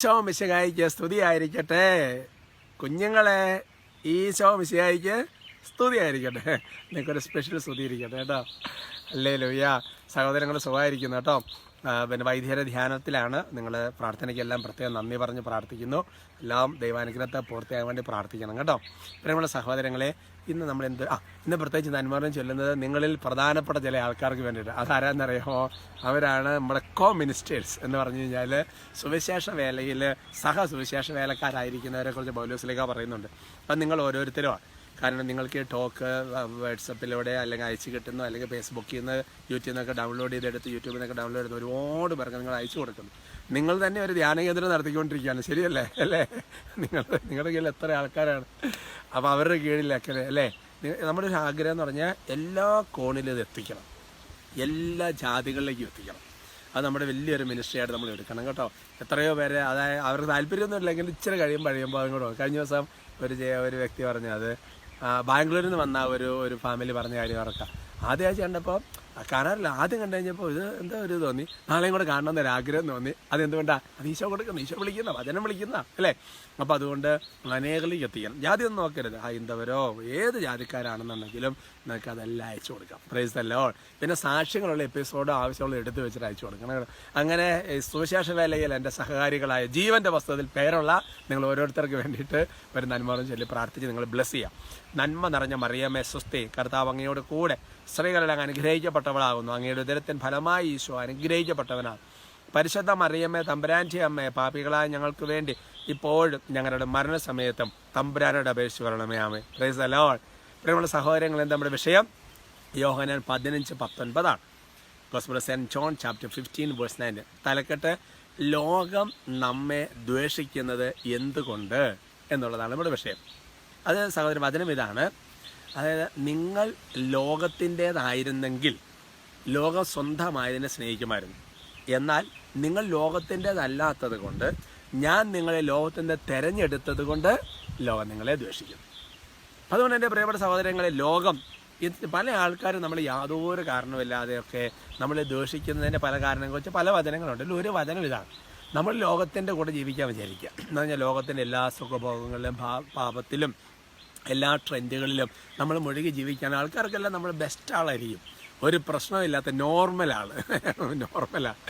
ഈശോ മിശിഹായിക്ക് സ്തുതിയായിരിക്കട്ടെ. കുഞ്ഞുങ്ങളെ ഈശോ മിശിഹായിക്ക് സ്തുതിയായിരിക്കട്ടെ. നിങ്ങൾക്കൊരു സ്പെഷ്യൽ സ്തുതി ഇരിക്കട്ടെ കേട്ടോ. അല്ലേ ലോയ്യ സഹോദരങ്ങൾ സുഖമായിരിക്കുന്നു കേട്ടോ. പിന്നെ വൈദ്യര ധ്യാനത്തിലാണ് നിങ്ങൾ പ്രാർത്ഥനയ്ക്കെല്ലാം പ്രത്യേകം നന്ദി പറഞ്ഞ് പ്രാർത്ഥിക്കുന്നു. എല്ലാം ദൈവാനുഗ്രഹത്തെ പൂർത്തിയാകാൻ വേണ്ടി പ്രാർത്ഥിക്കണം കേട്ടോ. പ്രിയമുള്ള സഹോദരങ്ങളെ ഇന്ന് നമ്മൾ എന്ത് ആ ഇന്ന് പ്രത്യേകിച്ച് നന്മാരും ചൊല്ലുന്നത് നിങ്ങളിൽ പ്രധാനപ്പെട്ട ചില ആൾക്കാർക്ക് വേണ്ടിയിട്ട്. അതാരാന്നറിയാമോ? അവരാണ് നമ്മുടെ കോ മിനിസ്റ്റേഴ്സ് എന്ന് പറഞ്ഞു കഴിഞ്ഞാൽ സുവിശേഷ വേലയിൽ സഹ സുവിശേഷ വേലക്കാരായിരിക്കുന്നവരെ കുറിച്ച് പൗലോസിലേക്ക പറയുന്നുണ്ട്. അപ്പം നിങ്ങൾ ഓരോരുത്തരുമാണ് കാരണം നിങ്ങൾക്ക് ടോക്ക് വാട്സപ്പിലൂടെ അല്ലെങ്കിൽ അയച്ചു കിട്ടുന്നു അല്ലെങ്കിൽ ഫേസ്ബുക്കിൽ നിന്ന് യൂട്യൂബിൽ നിന്നൊക്കെ ഡൗൺലോഡ് ചെയ്തെടുത്ത് യൂട്യൂബിൽ നിന്നൊക്കെ ഡൗൺലോഡ് ചെയ്ത് ഒരുപാട് പേർക്ക് നിങ്ങൾ അയച്ചു കൊടുക്കുന്നു. നിങ്ങൾ തന്നെ ഒരു ധ്യാന കേന്ദ്രം നടത്തിക്കൊണ്ടിരിക്കുകയാണ്. ശരിയല്ലേ? അല്ലേ? നിങ്ങൾ നിങ്ങളുടെ കീഴിൽ എത്ര ആൾക്കാരാണ്? അപ്പോൾ അവരുടെ കീഴിലൊക്കെ അല്ലേ? നമ്മുടെ ഒരു ആഗ്രഹം എന്ന് പറഞ്ഞാൽ എല്ലാ കോണിലും ഇത് എത്തിക്കണം. എല്ലാ ജാതികളിലേക്കും എത്തിക്കണം. അത് നമ്മുടെ വലിയൊരു മിനിസ്ട്രിയായിട്ട് നമ്മൾ എടുക്കണം കേട്ടോ. എത്രയോ പേരെ അതായത് അവർക്ക് താല്പര്യമൊന്നും ഇല്ലെങ്കിൽ ഇച്ചിരി കഴിയുമ്പോൾ കഴിയുമ്പോൾ അതും കൂടെ. കഴിഞ്ഞ ദിവസം ഒരു ഒരു വ്യക്തി പറഞ്ഞു അത് ബാംഗ്ലൂരിൽ നിന്ന് വന്ന ഒരു ഒരു ഫാമിലി പറഞ്ഞ കാര്യം ഓർക്കാം ആദ്യമായിട്ട് കണ്ടപ്പോൾ കാണാറില്ല. ആദ്യം കണ്ടു കഴിഞ്ഞപ്പോൾ ഇത് എന്താ ഒരു തോന്നി. നാളെയും കൂടെ കാണണം ഒരു ആഗ്രഹം തോന്നി. അതെന്തുകൊണ്ടാ അത് ഈശോ കൊടുക്കുന്ന. ഈശോ വിളിക്കുന്ന വചനം വിളിക്കുന്ന അല്ലേ? അപ്പോൾ അതുകൊണ്ട് അനേകളിലേക്ക് എത്തിക്കണം. ജാതി ഒന്നും നോക്കരുത്. ഹൈന്ദവരോ ഏത് ജാതിക്കാരാണെന്നുണ്ടെങ്കിലും നിങ്ങൾക്ക് അതെല്ലാം അയച്ചു കൊടുക്കാം. പ്രൈസ് അല്ലോ പിന്നെ സാക്ഷ്യങ്ങളുള്ള എപ്പിസോഡ് ആവശ്യമുള്ള എടുത്തു വെച്ചിട്ട് അയച്ചു കൊടുക്കണം. അങ്ങനെ സുവിശേഷ വേലയിൽ എന്റെ സഹകാരികളായ ജീവന്റെ വസ്തുതയിൽ പേരുള്ള നിങ്ങൾ ഓരോരുത്തർക്ക് വേണ്ടിയിട്ട് ഒരു നന്മറും ചൊല്ലി പ്രാർത്ഥിച്ച് നിങ്ങൾ ബ്ലസ് ചെയ്യാം. നന്മ നിറഞ്ഞ മറിയമേ സ്വസ്തി. കർത്താവ് അങ്ങയോട് കൂടെ സ്ത്രീകളെല്ലാം അനുഗ്രഹിക്കപ്പെട്ടവളാകുന്നു അങ്ങയുടെ ഉദരത്തിൻ ഫലമായി ഈശോ അനുഗ്രഹിക്കപ്പെട്ടവനാണ്. പരിശുദ്ധ മറിയമ്മേ തമ്പുരാന്റെ അമ്മയെ പാപികളായ ഞങ്ങൾക്ക് വേണ്ടി ഇപ്പോഴും ഞങ്ങളുടെ മരണസമയത്തും തമ്പുരാനോട് അപേക്ഷിച്ച് വരണമേ. ആമേ പ്രൈസ് അലോൾ പ്രിയമുള്ള സഹോദരങ്ങൾ നമ്മുടെ വിഷയം യോഹനാൻ പതിനഞ്ച് പത്തൊൻപതാണ്. Gospel saint John chapter fifteen verse nine തലക്കെട്ട് ലോകം നമ്മെ ദ്വേഷിക്കുന്നത് എന്തുകൊണ്ട് എന്നുള്ളതാണ് നമ്മുടെ വിഷയം. അത് സഹോദരൻ വചനം ഇതാണ്. അതായത് നിങ്ങൾ ലോകത്തിന്റേതായിരുന്നെങ്കിൽ ലോകം സ്വന്തമായതിനെ സ്നേഹിക്കുമായിരുന്നു. എന്നാൽ നിങ്ങൾ ലോകത്തിന്റെതല്ലാത്തത് കൊണ്ട് ഞാൻ നിങ്ങളെ ലോകത്തിന്റെ തെരഞ്ഞെടുത്തത് കൊണ്ട് ലോകം നിങ്ങളെ ദ്വേഷിക്കും അതുകൊണ്ട് എന്റെ പ്രിയപ്പെട്ട സഹോദരങ്ങളെ ലോകം പല ആൾക്കാരും നമ്മൾ യാതൊരു കാരണമില്ലാതെയൊക്കെ നമ്മൾ ദ്വേഷിക്കുന്നതിന്റെ പല കാരണങ്ങൾ വെച്ച് പല വചനങ്ങളുണ്ട്. ഇതിൽ ഒരു വചനം ഇതാണ്. നമ്മൾ ലോകത്തിന്റെ കൂടെ ജീവിക്കാൻ വിചാരിക്കുക. എന്ന് പറഞ്ഞാൽ ലോകത്തിന്റെ എല്ലാ സുഖഭോഗങ്ങളിലും പാപത്തിലും എല്ലാ ട്രെൻഡുകളിലും നമ്മൾ മുഴുകി ജീവിക്കാൻ ആൾക്കാർക്കെല്ലാം നമ്മൾ ബെസ്റ്റ് ആളായിരിക്കും. ഒരു പ്രശ്നമില്ലാത്ത നോർമലാണ്. നോർമലാണ്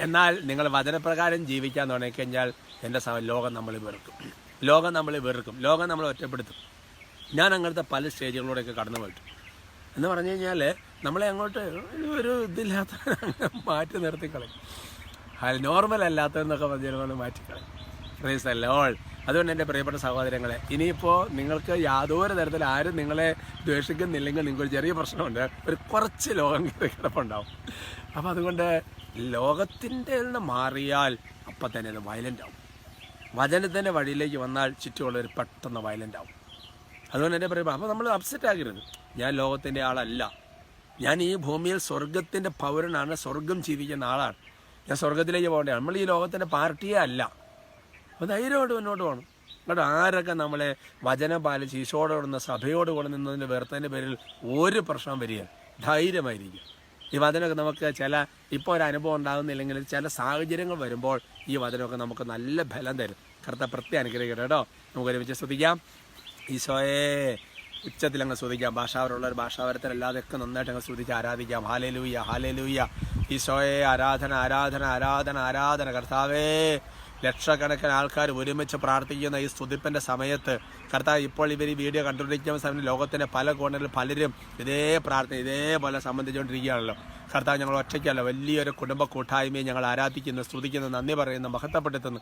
എന്നാൽ നിങ്ങൾ വചനപ്രകാരം ജീവിക്കാൻ തുടങ്ങിക്കഴിഞ്ഞാൽ എന്റെ സമയം ലോകം നമ്മൾ വെറുക്കും. ലോകം നമ്മൾ വെറുക്കും. ലോകം നമ്മൾ ഒറ്റപ്പെടുത്തും. ഞാൻ അങ്ങനത്തെ പല സ്റ്റേജുകളിലൂടെയൊക്കെ കടന്നു പോയിട്ടു എന്ന് പറഞ്ഞു കഴിഞ്ഞാൽ നമ്മളെ അങ്ങോട്ട് ഒരു ഇതില്ലാത്ത മാറ്റി നിർത്തിക്കളയും. നോർമൽ അല്ലാത്തതെന്നൊക്കെ പറഞ്ഞാൽ മാറ്റിക്കളയും. പ്രൈസ് അല്ലോൾ അതുകൊണ്ട് എന്റെ പ്രിയപ്പെട്ട സഹോദരങ്ങളെ ഇനിയിപ്പോൾ നിങ്ങൾക്ക് യാതൊരു തരത്തിൽ ആരും നിങ്ങളെ ദ്വേഷിക്കുന്നില്ലെങ്കിൽ നിങ്ങൾക്കൊരു ചെറിയ പ്രശ്നമുണ്ട്. ഒരു കുറച്ച് ലോകം കിടപ്പുണ്ടാവും. അപ്പോൾ അതുകൊണ്ട് ലോകത്തിന്റെ നിന്ന് മാറിയാൽ അപ്പം തന്നെ അത് വയലന്റ് ആവും. വചനത്തിന്റെ വഴിയിലേക്ക് വന്നാൽ ചുറ്റുമുള്ളവർ പെട്ടെന്ന് വയലന്റ് ആവും. അതുകൊണ്ട് എന്റെ പറയുമ്പോൾ അപ്പോൾ നമ്മൾ അപ്സെറ്റ് ആകരുത്. ഞാൻ ലോകത്തിന്റെ ആളല്ല. ഞാൻ ഈ ഭൂമിയിൽ സ്വർഗത്തിന്റെ പൗരനാണ് സ്വർഗം ജീവിക്കുന്ന ആളാണ്. ഞാൻ സ്വർഗത്തിലേക്ക് പോകേണ്ടത് നമ്മൾ ഈ ലോകത്തിന്റെ പാർട്ടിയേ അല്ല. അപ്പോൾ ധൈര്യമായിട്ട് മുന്നോട്ട് പോകണം. കേട്ടോ ആരൊക്കെ നമ്മളെ വചനം പാലിച്ച് ഈശോടെ കൊടുന്ന സഭയോട് കൂടെ നിന്നതിന്റെ വെറുത്തതിന്റെ പേരിൽ ഒരു പ്രശ്നം വരിക. ധൈര്യമായിരിക്കും ഈ വചനമൊക്കെ നമുക്ക് ചില ഇപ്പോൾ ഒരു അനുഭവം ഉണ്ടാകുന്നില്ലെങ്കിൽ ചില സാഹചര്യങ്ങൾ വരുമ്പോൾ ഈ വചനമൊക്കെ നമുക്ക് നല്ല ബലം തരും. കറുത്ത പ്രത്യേക അനുഗ്രഹിക്കട്ടെ കേട്ടോ. നമുക്ക് ഒരുമിച്ച് ശ്രദ്ധിക്കാം ഈശോയെ ഉച്ചത്തിൽ അങ്ങ് ശ്രദ്ധിക്കാം ഭാഷാവരുള്ള ഒരു ഭാഷാവരത്തിലല്ലാതെയൊക്കെ നന്നായിട്ട് അങ്ങ് ശ്രദ്ധിച്ച് ആരാധിക്കാം. ഹാലേ ലൂയ്യ ഹാലേ ഈശോയെ ആരാധന ആരാധന ആരാധന ആരാധന. കർത്താവേ ലക്ഷക്കണക്കിന് ആൾക്കാർ ഒരുമിച്ച് പ്രാർത്ഥിക്കുന്ന ഈ സ്തുതിപ്പിന്റെ സമയത്ത് കർത്താവ് ഇപ്പോൾ ഇവർ ഈ വീഡിയോ കണ്ടുകൊണ്ടിരിക്കുന്ന സമയത്ത് ലോകത്തിന്റെ പല കോണുകളിൽ പലരും ഇതേ പ്രാർത്ഥന ഇതേപോലെ സംബന്ധിച്ചുകൊണ്ടിരിക്കുകയാണല്ലോ. കർത്താവ് ഞങ്ങൾ ഒറ്റയ്ക്കല്ല വലിയൊരു കുടുംബ കൂട്ടായ്മയെ ഞങ്ങൾ ആരാധിക്കുന്നു സ്തുതിക്കുന്നു നന്ദി പറയുന്നു മഹത്വപ്പെടുത്തുന്നു.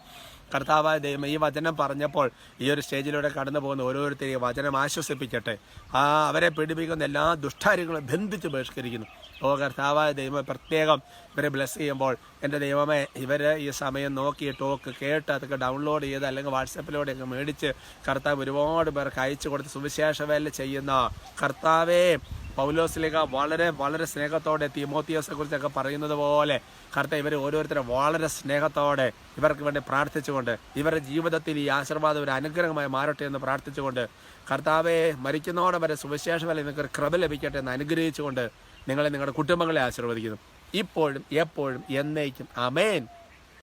കർത്താവായ ദൈവം ഈ വചനം പറഞ്ഞപ്പോൾ ഈ ഒരു സ്റ്റേജിലൂടെ കടന്നു പോകുന്ന ഓരോരുത്തരെയും വചനം ആശ്വസിപ്പിക്കട്ടെ. ആ അവരെ പീഡിപ്പിക്കുന്ന എല്ലാ ദുഷ്ടാര്യങ്ങളും ബന്ധിച്ച് ബഹിഷ്കരിക്കുന്നു. ഓ കർത്താവായ ദൈവം പ്രത്യേകം ഇവരെ ബ്ലെസ് ചെയ്യുമ്പോൾ എന്റെ ദൈവമേ ഇവർ ഈ സമയം നോക്കി ടോക്ക് കേട്ട് അതൊക്കെ ഡൗൺലോഡ് ചെയ്ത് അല്ലെങ്കിൽ വാട്സപ്പിലൂടെയൊക്കെ മേടിച്ച് കർത്താവ് ഒരുപാട് പേർക്ക് അയച്ചു കൊടുത്ത് സുവിശേഷ വേല ചെയ്യുന്ന കർത്താവേ പൗലോസിലേക്ക് വളരെ വളരെ സ്നേഹത്തോടെ തീമോത്തിയോസെ കുറിച്ചൊക്കെ പറയുന്നത് പോലെ കർത്താവ് ഇവർ ഓരോരുത്തരെ വളരെ സ്നേഹത്തോടെ ഇവർക്ക് വേണ്ടി പ്രാർത്ഥിച്ചുകൊണ്ട് ഇവരുടെ ജീവിതത്തിൽ ഈ ആശീർവാദം ഒരു അനുഗ്രഹമായി മാറട്ടെ എന്ന് പ്രാർത്ഥിച്ചുകൊണ്ട് കർത്താവെ മരിക്കുന്നതോടെ വരെ സുവിശേഷം വരെ നിങ്ങൾക്ക് ഒരു കൃപ ലഭിക്കട്ടെ എന്ന് അനുഗ്രഹിച്ചുകൊണ്ട് നിങ്ങളെ നിങ്ങളുടെ കുടുംബങ്ങളെ ആശീർവദിക്കുന്നു. ഇപ്പോഴും എപ്പോഴും എന്നേക്കും. അമേൻ